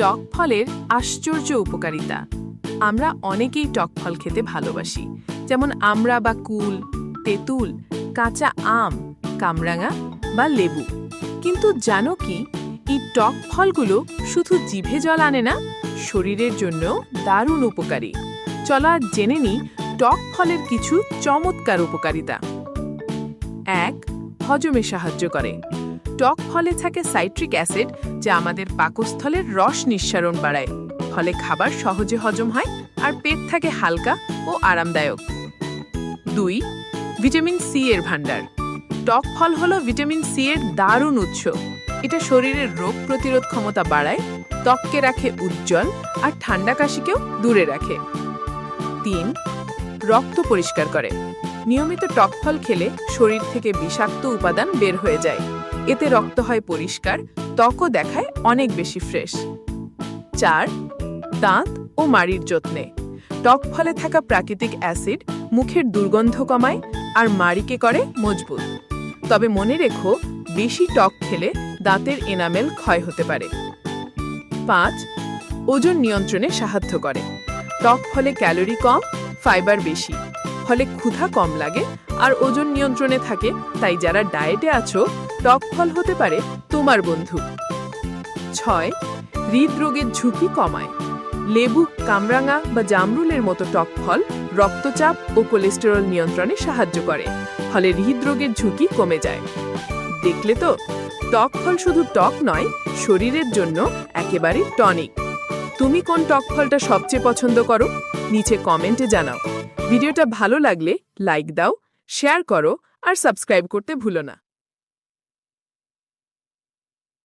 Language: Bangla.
টক ফলের আশ্চর্য উপকারিতা। আমরা অনেকেই টক ফল খেতে ভালোবাসি, যেমন আমরা বা কুল, তেঁতুল, কাঁচা আম, কামরাঙা বা লেবু। কিন্তু জানো কি, এই টক ফলগুলো শুধু জিভে জল আনে না, শরীরের জন্য দারুণ উপকারী। চলো আজ জেনে নিই টক ফলের কিছু চমৎকার উপকারিতা। এক, হজমে সাহায্য করে। টক ফলে থাকে সাইট্রিক অ্যাসিড, যা আমাদের পাকস্থলের রস নিঃসারণ বাড়ায়। ফলে খাবার সহজে হজম হয় আর পেট থাকে হালকা ও আরামদায়ক। দুই, ভিটামিন সি এর ভাণ্ডার। টক ফল হলো ভিটামিন সি এর দারুণ উৎস। এটা শরীরের রোগ প্রতিরোধ ক্ষমতা বাড়ায়, ত্বককে রাখে উজ্জ্বল আর ঠান্ডা কাশিকেও দূরে রাখে। তিন, রক্ত পরিষ্কার করে। নিয়মিত টক ফল খেলে শরীর থেকে বিষাক্ত উপাদান বের হয়ে যায়। এতে রক্ত হয় পরিষ্কার, ত্বকও দেখায় অনেক বেশি ফ্রেশ। চার, দাঁত ও মাড়ির যত্নে। টক ফলে থাকা প্রাকৃতিক অ্যাসিড মুখের দুর্গন্ধ কমায় আর মাড়িকে করে মজবুত। তবে মনে রেখো, বেশি টক খেলে দাঁতের এনামেল ক্ষয় হতে পারে। পাঁচ, ওজন নিয়ন্ত্রণে সাহায্য করে। টক ফলে ক্যালোরি কম, ফাইবার বেশি। ফলে ক্ষুধা কম লাগে আর ওজন নিয়ন্ত্রণে থাকে, তাই যারা ডায়েটে আছো, টক ফল হতে পারে তোমার বন্ধু। ছয়, হৃদরোগের ঝুঁকি কমায়। লেবু, কামরাঙা বা জামরুলের মতো টক ফল রক্তচাপ ও কোলেস্টেরল নিয়ন্ত্রণে সাহায্য করে, ফলে হৃদরোগের ঝুঁকি কমে যায়। দেখলে তো? টক ফল শুধু টক নয়, শরীরের জন্য একেবারে টনিক। তুমি কোন টক ফলটা সবচেয়ে পছন্দ করো? নিচে কমেন্টে জানাও। ভিডিওটা ভালো লাগলে লাইক দাও শেয়ার করো আর সাবস্ক্রাইব করতে ভুলো না।